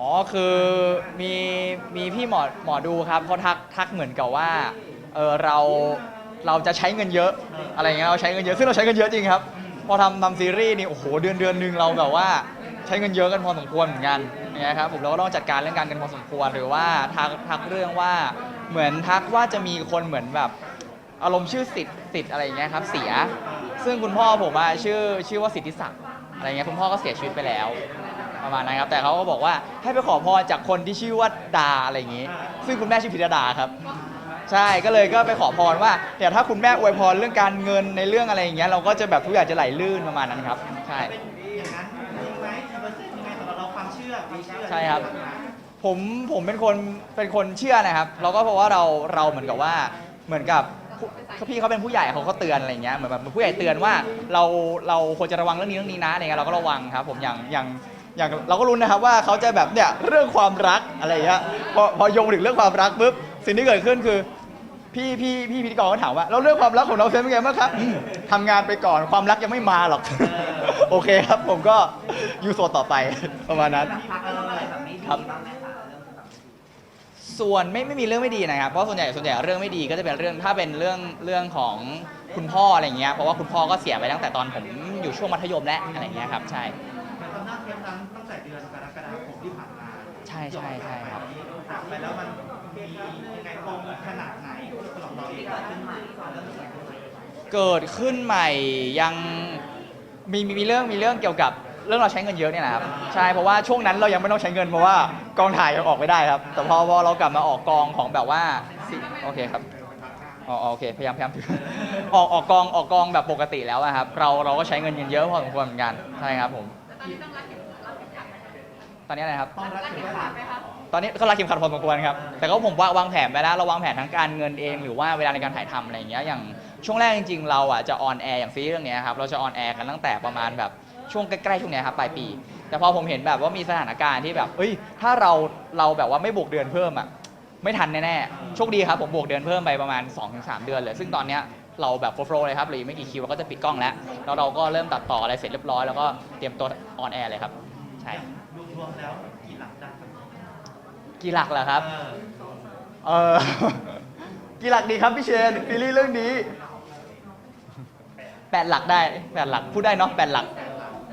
อ๋อคือมีมีพี่หมอหมอดูครับเขาทักทักเหมือนกับว่าเออเราเราจะใช้เงินเยอะอะไรเงี้ยเราใช้เงินเยอะซึ่งเราใช้เงินเยอะจริงครับ พอทำทำซีรีส์นี่โอ้โหเดือนเดือนหนึ่งเราแบบว่าใช้เงินเยอะกันพอสมควรเหมือนกันเงี้ยครับผมเราก็ต้องจัดการเรื่องการเงินพอสมควรหรือว่าทักทักเรื่องว่าเหมือนทักว่าจะมีคนเหมือนแบบอารมณ์ชื่อสิทธิ์สิทธิ์อะไรอย่างเงี้ยครับเสีย ซึ่งคุณพ่อผมอะชื่อชื่อว่าสิทธิศักดิ์อะไรเงี้ยคุณพ่อก็เสียชีวิตไปแล้ว ประมาณนั้นครับ แต่เขาก็บอกว่าให้ไปขอพรจากคนที่ชื่อว่าดาอะไรอย่างงี้ ซึ่งคุณแม่ชื่อพิรดาครับ ใช่ก็เลยก็ไปขอพรว่าเดี๋ยวถ้าคุณแม่อวยพรเรื่องการเงินในเรื่องอะไรอย่างเงี้ยเราก็จะแบบทุกอย่างจะไหลลื่นประมาณนั้นครับ ใช่ เป็นอย่างนั้นจริงไหมกี่เป็นยังไงสำหรับเราความเชื่อความเชื่อใช่ครับ ผมผมเป็นคนเป็นคนเชื่อนะครับแล้วก็เพราะว่าเราเราเหมือนกับว่าเหมือนกับผู้พี่เขาเป็นผู้ใหญ่เขาก็เตือนอะไรอย่างเงี้ยเหมือนแบบผู้ใหญ่เตือนว่าเราเราควรจะระวังเรื่องนี้เรื่องนี้นะอะไรเงี้ยเราก็ระวังครับ ผมอย่างอย่าง อย่างเราก็รู้นะครับว่าเขาจะแบบเนี่ยเรื่องความรักอะไรอย่างเงี้ยพอพอโยงถึงเรื่องความรักปุ๊บสิ่งที่เกิดขึ้นคือ พี่พี่พี่พิธีกรก็ถามว่าแล้วเรื่องความรักของเราเซนเป็นไงบ้างครับอืมทำงานไปก่อนความรักยังไม่มาหรอก โอเคครับผมก็อยู่โซนต่อไป ประมาณนั้น พักแล้วอะไรแบบนี้ครับบ้างไหมคะเรื่องแบบส่วนไม่ไม่มีเรื่องไม่ดีนะครับ เพราะส่วนใหญ่ส่วนใหญ่เรื่องไม่ดีก็จะเป็นเรื่องถ้าเป็นเรื่องเรื่องของคุณพ่ออะไรเงี้ย เพราะว่าคุณพ่อก็เสียไปตั้งแต่ตอนผมอยู่ช่วงมัธยมแล้วอะไรเงี้ยครับ ใช่ แต่ตอนหน้าเทปนั้นตั้งแต่เดือนกรกฎาคมที่ผ่านมาใช่ใช่ใช่ครับจากไปแล้วมันมียังไงตรงขนาดไหนสำหรับเราเองขึ้นใหม่เรื่องอะไรขึ้นใหม่เกิดขึ้นใหม่ยังมีมีมีเรื่องมีเรื่องเกี่ยวกับเรื่องเราใช้เงินเยอะเนี่ยนะครับใช่เพราะว่าช่วงนั้นเรายังไม่ต้องใช้เงินเพราะว่ากองถ่ายยังออกไม่ได้ครับ แต่พอพอเรากลับมาออกกองของแบบว่าสิโอเคครับอ๋อโอเคพยายามพยายามถือออกออกกองออกกองแบบปกติแล้วอะครับ เราเราก็ใช้เงินเยอะพอสมควรเหมือนกันใช่ครับผมตอนนี้อะไรครับ ต้องรักเข็มขัดตอนนี้ก็รักเข็มขัดพอสมควรครับ แต่ก็ผมว่าวางแผนไปแล้วเราวางแผนทั้งการเงินเองหรือว่าเวลาในการถ่ายทำอะไรอย่างเงี้ย อย่างช่วงแรกจริง ๆ เราอะจะออนแอร์อย่างซีรีส์เรื่องเนี้ยครับ เราจะออนแอร์กันตั้งแต่ประมาณแบบช่วงใกล้ๆช่วงเนี้ยครับปลายปี แต่พอผมเห็นแบบว่ามีสถานการณ์ที่แบบ เอ้ย ถ้าเราเราแบบว่าไม่บวกเดือนเพิ่มอะ ไม่ทันแน่ๆ โชคดีครับผมบวกเดือนเพิ่มไปประมาณ 2-3 เดือนเลย ซึ่งตอนเนี้ยเราแบบโฟล์เลยครับเหลืออีกไม่กี่คิวเราก็จะปิดกล้องแล้ว แล้วเราก็เริ่มตัดต่ออะไรเสร็จเรียบร้อย แล้วก็เตรียมตัวออนแอร์เลยครับ ใช่ร วมๆแล้วกี่หลักได้ครับกี่หลักเหรอครับเออเออ กี่หลักดีครับพี่เชนซีรีส์เรื่องนี้แปดหลักได้แปดหลักพูดได้เนาะแปดหลัก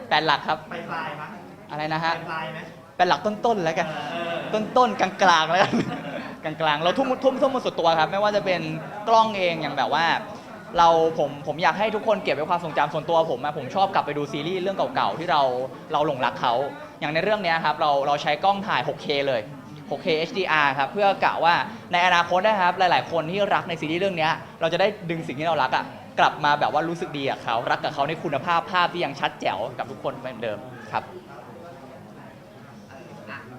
แปดหลักครับไปปลายมั้ยอะไรนะไปฮะปลายไหมแปดหลักต้นๆแล้วกัน เออต้นๆกลางๆแล้วกัน กลางๆ เราทุ่มทุ่มทุ่มมาสุดตัวครับ ไม่ว่าจะเป็นกล้องเองอย่างแบบว่า เราผมผมอยากให้ทุกคนเก็บไว้ความทรงจำส่วนตัวผมอะผมชอบกลับไปดูซีรีส์เรื่องเก่าๆที่เราเราหลงรักเขา อย่างในเรื่องเนี้ยครับเราเราใช้กล้องถ่าย 6K เลย 6K HDR ครับเพื่อกะว่าในอนาคตนะครับหลาย ๆ คนที่รักในซีรีส์เรื่องเนี้ยเราจะได้ดึงสิ่งที่เรารักอะกลับมาแบบว่ารู้สึกดีกับเขารักกับเขาในคุณภาพภาพที่ยังชัดแจ๋วกับทุกคนเหมือนเดิมครับ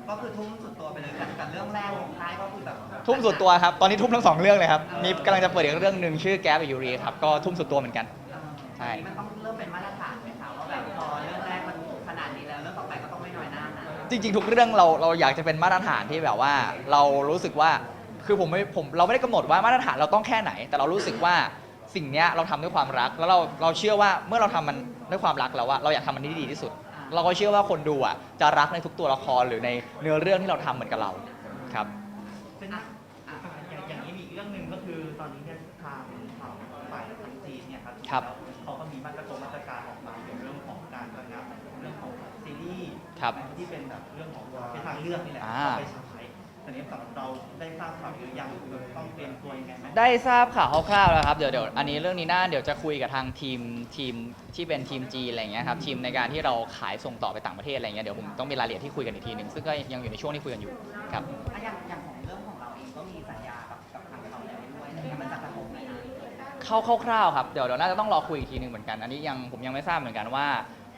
ก็คือทุ่มสุดตัวไปเลยกับกับเรื่องแรกของค่ายก็คือแบบทุ่มสุดตัวครับ ตอนนี้ทุ่มทั้งสองเรื่องเลยครับ มีกำลังจะเปิดอีกเรื่องหนึ่งชื่อแก๊ปยูรีครับ ก็ทุ่มสุดตัวเหมือนกันเอ่อใช่ มันต้องเริ่มเป็นมาตรฐานไหมคะว่าแบบพอเรื่องแรกมันขนาดนี้แล้วเรื่องต่อไปก็ต้องไม่น้อยหน้านะจริง ๆ ทุกเรื่องเราเราอยากจะเป็นมาตรฐานที่แบบว่า เรารู้สึกว่าคือผมไม่ผมเราไม่ได้กำหนดว่ามาตรฐานเราต้องแค่ไหน แต่เรารู้สึกว่าสิ่งเนี้ยเราทำด้วยความรัก แล้วเราเราเชื่อว่าเมื่อเราทำมันด้วยความรักแล้วว่าเราอยากทำมันที่ดีที่สุด เราก็เชื่อว่าคนดูอะจะรักในทุกตัวละครหรือในเนื้อเรื่องที่เราทำเหมือนกับเราครับ เป็นอะอะอย่างอย่างนี้มีอีกเรื่องหนึ่งก็คือตอนนี้เนี่ยทางฝั่งฝ่ายทางจีนเนี่ยครับครับ เขาก็มีมาตรการมาตรการออกมาเกี่ยวกับเรื่องของการระงับเรื่องของซีรีส์ครับ ที่เป็นแบบเรื่องของเป็นทางเลือกนี่แหละอ่าเอาไปฉาย ตอนนี้สำหรับเราได้ทราบข่าวหรือยังต้องเตรียมตัวยังไงไหมได้ทราบข่าวคร่าวๆแล้วครับเดี๋ยวเดี๋ยวอันนี้เรื่องนี้น่าเดี๋ยวจะคุยกับทางทีมทีมที่เป็นทีมจีนอะไรอย่างเงี้ยครับทีมในการที่เราขายส่งต่อไปต่างประเทศอะไรเงี้ยเดี๋ยวผมต้องมีรายละเอียดที่คุยกันอีกทีหนึ่งซึ่งก็ยังอยู่ในช่วงที่คุยกันอยู่ครับ อะอย่างอย่างของเรื่องของเราเองก็มีสัญญากับกับทางเขาแล้วด้วยแต่มันจะกระทบไหมนะ เข้าคร่าวๆครับเดี๋ยวเดี๋ยวน่าจะต้องรอคุยอีกทีหนึ่งเหมือนกัน อันนี้ยังผมยังไม่ทราบเหมือนกันว่า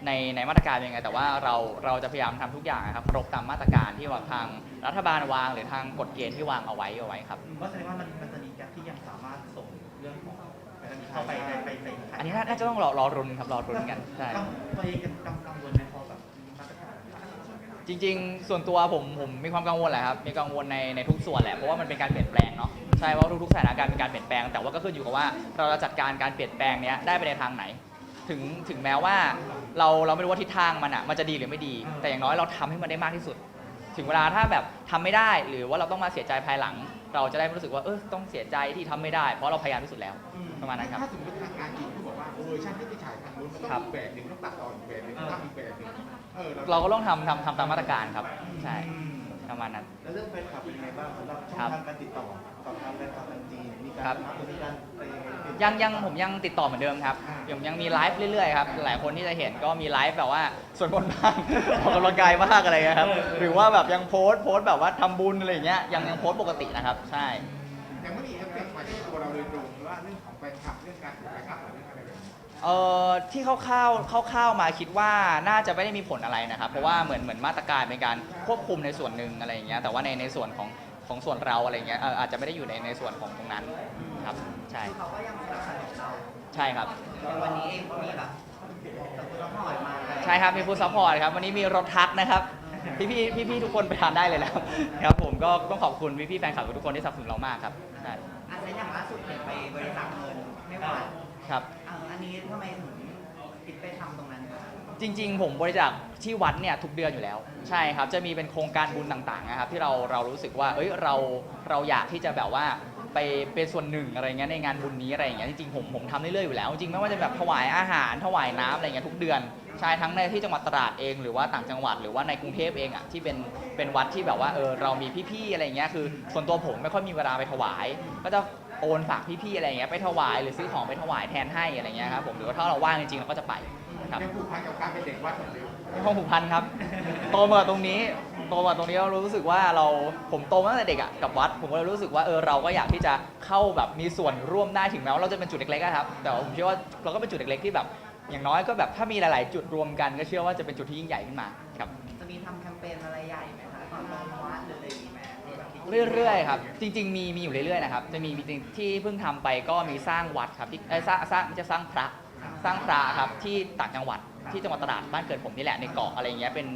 ในในมาตรการยังไง แต่ว่าเราเราจะพยายามทำทุกอย่างนะครับครบตามมาตรการที่ว่าทางรัฐบาลวางหรือทางกฎเกณฑ์ที่วางเอาไว้เอาไว้ครับว่าแสดงว่ามันมันจะมีแก๊ปที่ยังสามารถส่งเรื่องของเข้าไปในไปไปขายอันนี้น่าน่าจะต้องรอรอรุนครับรอรุนกันใช่ กังตัวเองกังกังวลไหมพอแบบมีมาตรการจริงๆ ส่วนตัวผมผมมีความกังวลแหละครับ มีกังวลในในทุกส่วนแหละ เพราะว่ามันเป็นการเปลี่ยนแปลงเนาะ ใช่ เพราะทุกๆสถานการณ์เป็นการเปลี่ยนแปลง แต่ว่าก็ขึ้นอยู่กับว่าเราจะจัดการการเปลี่ยนแปลงเนี้ยได้ไปในทางไหน ถึงถึงแม้ว่า เราเราไม่รู้ว่าทิศทางมันอะมันจะดีหรือไม่ดี แต่อย่างน้อยเราทำให้มันได้มากที่สุด ถึงเวลาถ้าแบบทำไม่ได้หรือว่าเราต้องมาเสียใจภายหลัง เราจะได้ไม่รู้สึกว่าเออต้องเสียใจที่ทำไม่ได้ เพราะเราพยายามที่สุดแล้วอืมประมาณนั้นครับถ้าสมมติทางการจีนเขาบอกว่าเวอร์ชันที่ไปฉายทางนู้นมันครัต้อบงอีกแบบหนึ่งต้องตัดต่ออีกแบบหนึ่งต้องทำอีกแบบหนึ่งเออเราก็ต้องทำทำทำตามมาตรการครับใช่อืมประมาณนั้น แล้วเรื่องแฟนคลับเป็นยังไงบ้างสำหรับช่องครับทางการติดต่อกับทางแฟนคลับทางจีนมีการครับนัดหรือมีการไปเปลี่น ยังยังผมยังติดต่อเหมือนเดิมครับยังยังมีไลฟ์เรื่อยๆครับหลายคนที่จะเห็นก็มีไลฟ์แบบว่าส่วนบนต์บ้าง ออกกำลังกายบ้างอะไรเงี้ยครับหรือว่าแบบยังโพสต์โพสต์แบบว่าทำบุญอะไรอย่างเงี้ยยังยังโพสต์ปกตินะครับ ใช่ ยังไม่มีเอฟเฟกต์มาที่ตัวเราโดยตรงว่าเรื่องของแฟนคลับเรื่องการถูกแฟนคลับหรือเรื่องอะไรแบบนี้เอ่อที่คร่าวๆคร่าวๆมาคิดว่าน่าจะไม่ได้มีผลอะไรนะครับ เพราะว่าเหมือนเหมือนมาตรการเป็นการควบคุมในส่วนหนึ่งอะไรอย่างเงี้ยแต่ว่าในในส่วนของของส่วนเราอะไรเงี้ยเอ่ออาจจะไม่ได้อยู่ในในส่วนของตรงนั้นครับ ใช่ คือเขาก็ยังสนับสนุนเราใช่ครับอย่างวันนี้เองก็มีแบบซัพพอร์ตมาใช่ครับมีฟู้ดซัพพอร์ตครับวันนี้มีรถทักนะครับพี่พี่พี่พี่ๆทุกคนไปทานได้เลยนะครับครับผมก็ต้องขอบคุณพี่พี่ๆแฟนคลับทุกคนที่สนับสนุนเรามากครับใช่อาจจะอย่างล่าสุดเห็นไปบริจาคเงินไม่หวานครับ อ่าอันนี้ทำไมถึงคิดไปทำตรงนั้นคะจริงๆ ผมบริจาคที่วัดเนี่ยทุกเดือนอยู่แล้ว ใช่ครับ จะมีเป็นโครงการบุญต่างๆนะครับที่เราเรารู้สึกว่าเอ้ยเราเราอยากที่จะแบบว่า ไปเป็นส่วนหนึ่งอะไรเงี้ยในงานบุญนี้อะไรอย่างเงี้ยจริงๆผมผมทำเรื่อยๆอยู่แล้ว จริงๆไม่ว่าจะแบบถวายอาหารถวายน้ำอะไรเงี้ยทุกเดือนใช่ทั้งในที่จังหวัดตราดเองหรือว่าต่างจังหวัดหรือว่าในกรุงเทพเองอะที่เป็นเป็นวัดที่แบบว่าเออเรามีพี่ๆอะไรเงี้ยคือส่วนตัวผมไม่ค่อยมีเวลาไปถวาย ก็จะโอนฝากพี่ๆอะไรเงี้ยไปถวายหรือซื้อของไปถวายแทนให้อะไรเงี้ยครับผมหรือว่าถ้าเราว่างจริงๆเราก็จะไปครับยังผูกพันกับการเป็นเด็กวัดเหมือนเดิมมีความผูกพันครับ โตมากับตรงนี้ โตมาตรงนี้เรารู้สึกว่าเราผมโตมาตั้งแต่เด็กอะกับวัด ผมก็เลยรู้สึกว่าเออเราก็อยากที่จะเข้าแบบมีส่วนร่วมได้ถึงแม้ว่าเราจะเป็นจุดเล็กๆอะครับแต่ว่าผมเชื่อว่าเราก็เป็นจุดเล็กๆที่แบบ อย่างน้อยก็แบบถ้ามีหลาย ๆ จุดรวมกันก็เชื่อว่าจะเป็นจุดที่ยิ่งใหญ่ขึ้นมาครับจะมีทำแคมเปญอะไรใหญ่ไหมคะตอนลงวัดหรืออะไรอย่างนี้ไหมที่คิดเรื่อยๆครับจริง ๆ มีมีอยู่เรื่อยๆนะครับจะมีมีจริงที่เพิ่งทำไปก็มีสร้างวัดครับที่เอ้ยสร้างสร้างจะสร้างพระสร้างพระครับที่ต่างจังหวัดที่จังหวัดตราดบ้านเกิดผมนี่แหละในเกาะอะไรเงี้ยเป็น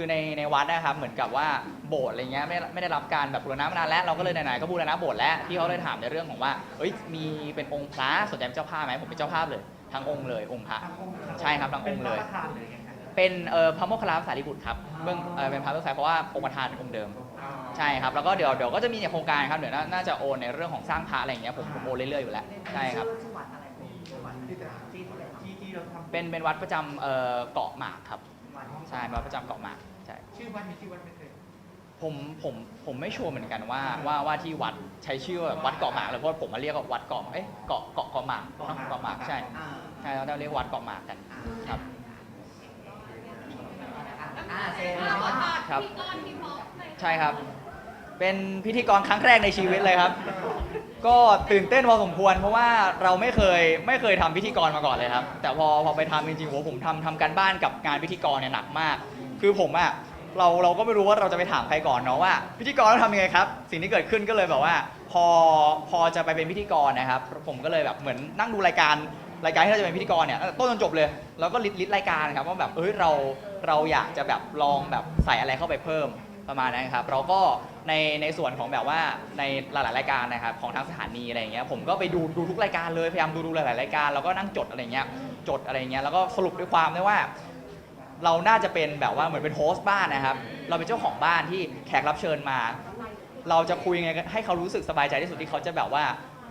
คือในในวัดนะครับเหมือนกับว่าโบสถ์อะไรเงี้ยไม่ไม่ได้รับการแบบบูรณะมานานแล้วเราก็เลยไหนๆก็บูรณะโบสถ์แล้วพี่เขาเลยถามในเรื่องของว่าเอ้ยมีเป็นองค์พระสนใจเป็นเจ้าภาพไหมผมเป็นเจ้าภาพเลยทั้งองค์เลยองค์พระทางองค์ใช่ครับทางองค์เลยป็นพระประธานเลยยังไงเป็นเอ่อพระโมคคัลลาภาษาริบุตรครับเบื้องเอ่อเป็นพระเบื้องซ้ายเพราะว่าองค์ประธานเป็นองค์เดิม ใช่ครับแล้วก็เดี๋ยวเดี๋ยวก็จะมีเนี่ยโครงการครับเดี๋ยวน่าน่าจะโอนในเรื่องของสร้างพระอะไรอย่างเงี้ยผมผมโอนเรื่อยๆอยู่แล้วใช่ครับชื่อวัดอะไรชื่อวัดที่ที่ที่ไหนครับที่ที่เราทำเป็นเป็นวัดประจำเอ่อเกาะหมากครับ วัดใช่เป็นวัดประจำเกาะหมากใช่ชื่อวัดมีชื่อวัดไม่เคยผมผมผมไม่ชัวร์เหมือนกันว่าว่าว่าที่วัดใช้ชื่อว่าวัดเกาะหมากเลยเพราะผมมาเรียกว่าวัดเกาะเอ๊ะเกาะเกาะเกาะหมากเนอะเกาะหมากใช่อ่าใช่เราเรียกวัดเกาะหมากกันอ่าครับอ่าเซนครับ ใช่ครับ เป็นพิธีกรครั้งแรกในชีวิตเลยครับ ก็ตื่นเต้นพอสมควรเพราะว่าเราไม่เคยไม่เคยทำพิธีกรมาก่อนเลยครับ แต่พอพอไปทำจริงๆโหผมทำทำการบ้านกับงานพิธีกรเนี่ยหนักมาก คือผมอะเราเราก็ไม่รู้ว่าเราจะไปถามใครก่อนเนาะว่า พิธีกรต้องทำยังไงครับ สิ่งที่เกิดขึ้นก็เลยแบบว่า พอพอจะไปเป็นพิธีกรนะครับ ผมก็เลยแบบเหมือนนั่งดูรายการรายการที่เราจะเป็นพิธีกรเนี่ยตั้งแต่ต้นจนจบเลยแล้วก็ลิสต์ลิสต์รายการครับว่าแบบเอ้ยเราเราอยากจะแบบลองแบบใส่อะไรเข้าไปเพิ่มประมาณนั้นครับ เราก็ ในในส่วนของแบบว่าในหลายๆรายการนะครับของทางสถานีอะไรอย่างเงี้ยผมก็ไปดูดูทุกรายการเลยพยายามดูดูหลายๆรายการแล้วก็นั่งจดอะไรเงี้ยจดอะไรเงี้ยแล้วก็สรุปด้วยความได้ว่า เราน่าจะเป็นแบบว่าเหมือนเป็นโฮสต์บ้านนะครับ เราเป็นเจ้าของบ้านที่แขกรับเชิญมา เราจะคุยยังไงให้เขารู้สึกสบายใจที่สุดที่เขาจะแบบว่า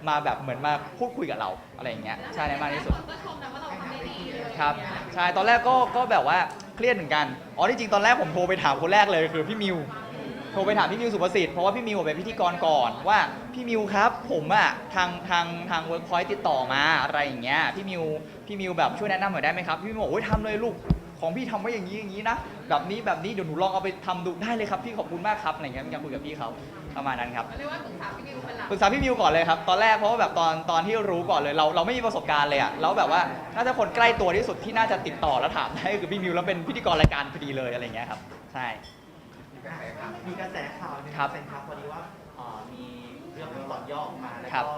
มาแบบเหมือนมาพูดคุยกับเราอะไรอย่างเงี้ยใช่ในมากที่สุดก็ชมนะว่าเราทำได้ดีเลยครับใช่ตอนแรกก็ก็แบบว่าเครียดเหมือนกันอ๋อที่จริงตอนแรกผมโทรไปถามคนแรกเลยคือพี่มิวโทรไปถามพี่มิวสุประสิทธิ์เพราะว่าพี่มิวเป็นพิธีกรก่อนว่าพี่มิวครับผมอะทางทางทางเวิร์กพอยต์ติดต่อมาอะไรอย่างเงี้ยพี่มิวพี่มิวแบบช่วยแนะนำหน่อยได้ไหมครับพี่มิวบอกโอ้ยทำเลยลูกของพี่ทำไว้อย่างนี้อย่างนี้นะแบบนี้แบบนี้เดี๋ยวหนูลองเอาไปทำดูได้เลยครับพี่ขอบคุณมากครับอะไรเงี้ยมีการคุยกับพี่เขาประมาณนั้นครับเรียกว่าปรึกษาพี่นิวเป็นหลักปรึกษาพี่มิวก่อนเลยครับตอนแรกเพราะว่าแบบตอนตอนที่รู้ก่อนเลยเราเราไม่มีประสบการณ์เลยอะแล้วแบบว่าน่าจะคนใกล้ตัวที่สุดที่น่าจะติดต่อแล้วถามได้ก็คือพี่มิวแล้วเป็นพิธีกรรายการพอดีเลยอะไรอย่างเงี้ยครับใช่ มีกระแสข่าว หนึงครับเซนครับพอดีว่าเอ่อมีเรื่องของตอนย่อออกมาแล้วครับก็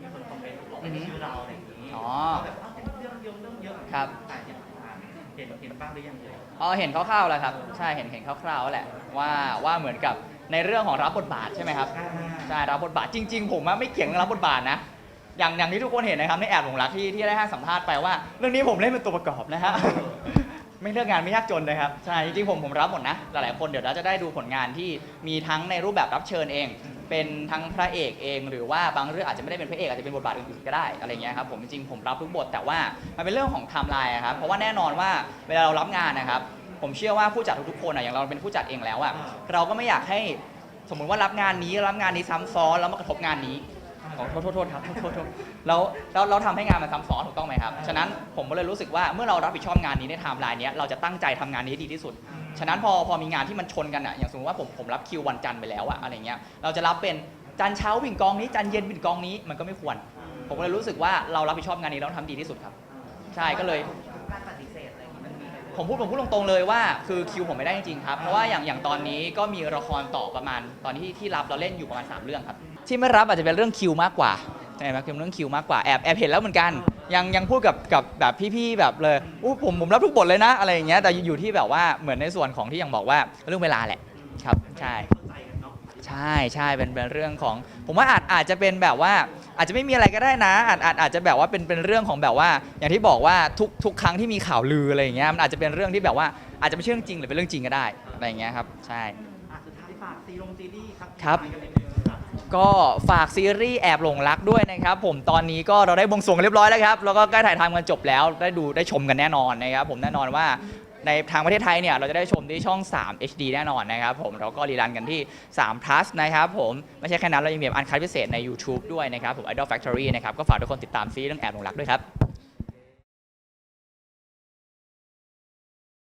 มีคนคอมเมนต์บอกอืเป็อนฮึชื่อเราอะไรอย่างนี้อ๋อแบบอ้าวเป็นเรื่องเยอะเรื่องเยอะครับอะเห็นอ่าเห็นเห็นบ้างหรือยังเลย อ๋อเห็นคร่าวๆแล้วครับ ใช่เห็นเห็นคร่าวๆแล้วแหละว่าว่าเหมือนกับในเรื่องของรับบทบาทใช่ไหมครับใช่รับบทบาทจริง ๆ ผมอะไม่เกี่ยงเรื่องรับบทบาทนะ อย่างอย่างที่ทุกคนเห็นนะครับในแอบหลงรักที่ที่ได้ให้สัมภาษณ์ไปว่า เรื่องนี้ผมเล่นเป็นตัวประกอบนะฮะ ไม่เลือกงานไม่ยากจนเลยครับ ใช่จริงๆผมผมรับหมดนะ หลายๆคนเดี๋ยวเราจะได้ดูผลงานที่มีทั้งในรูปแบบรับเชิญเอง เป็นทั้งพระเอกเอง หรือว่าบางเรื่องอาจจะไม่ได้เป็นพระเอกอาจจะเป็นบทบาทอื่นๆก็ได้อะไรเงี้ยครับผมจริงๆผมรับทุกบทแต่ว่ามันเป็นเรื่องของไทม์ไลน์อะครับเพราะว่าแน่นอนว่าเวลาเรารับงานนะครับ ผมเชื่อว่าผู้จัดทุกๆคนอะอย่างเราเป็นผู้จัดเองแล้วอะเราก็ไม่อยากให้สมมุติว่ารับงานนี้รับงานนี้ซ้ำซ้อนแล้วมากระทบงานนี้ ขอโทษโทษโทษครับโทษโทษโทษแล้วแล้วเราทำให้งานมันซ้ำซ้อนถูกต้องไหมครับ ฉะนั้นผมก็เลยรู้สึกว่าเมื่อเรารับผิดชอบงานนี้ในไทม์ไลน์เนี้ยเราจะตั้งใจทำงานนี้ให้ดีที่สุด ฉะนั้นพอพอมีงานที่มันชนกันอะอย่างสมมติว่าผมผมรับคิววันจันทร์ไปแล้วอะอะไรเงี้ยเราจะรับเป็นจันทร์เช้าวิ่งกองนี้จันทร์เย็นวิ่งกองนี้มันก็ไม่ควร ผมก็เลยรู้สึกว่าเรารับผิดชอบงานนี้เราต้องทำดีที่สุดครับ ใช่ก็เลย การปฏิเสธอะไรอย่างนี้มันมีไหมผมพูดผมพูดตรงๆเลยว่าคือคิวผมไม่ได้จริงๆครับ เพราะว่าอย่างอย่างตอนนี้ก็มีละครต่อประมาณตอนที่ที่รับเราเล่นอยู่ประมาณ 3 เรื่องครับ ที่ไม่รับอาจจะเป็นเรื่องคิวมากกว่าใช่ไหมคือเรื่องคิวมากกว่าแอบแอบเห็นแล้วเหมือนกัน ยังยังพูดกับกับแบบพี่ๆแบบเลยอู้ผมผมรับทุกบทเลยนะอะไรอย่างเงี้ยแต่อยู่ที่แบบว่าเหมือนในส่วนของที่ยังบอกว่าเรื่องเวลาแหละครับใช่เข้าใจกันเนาะใช่ใช่เป็นเป็นเรื่องของ ผมว่าอาจอาจจะเป็นแบบว่าอาจจะไม่มีอะไรก็ได้นะอาจอาจอาจจะแบบว่าเป็นเป็นเรื่องของแบบว่า อย่างที่บอกว่าทุกทุกครั้งที่มีข่าวลืออะไรอย่างเงี้ยมันอาจจะเป็นเรื่องที่แบบว่าอาจจะไม่ใช่เรื่องจริงหรือเป็นเรื่องจริงก็ได้อะไรอย่างเงี้ยครับใช่อะสุดท้ายฝากซีรงซีรีส์ครับครับไป ก็ฝากซีรีส์แอบหลงรักด้วยนะครับ ผมตอนนี้ก็เราได้บวงสรวงเรียบร้อยแล้วครับแล้วก็ใกล้ถ่ายทำกันจบแล้วได้ดูได้ชมกันแน่นอนนะครับ ผมแน่นอนว่าในทางประเทศไทยเนี่ยเราจะได้ชมที่ช่อง 3 HD แน่นอนนะครับผมแล้วก็รีรันกันที่3 plus นะครับผมไม่ใช่แค่นั้นเรายังมีอันคัดพิเศษใน YouTube ด้วยนะครับผม Idol Factory นะครับก็ฝากทุกคนติดตามซีรีส์เรื่องแอบหลงรักด้วยครับ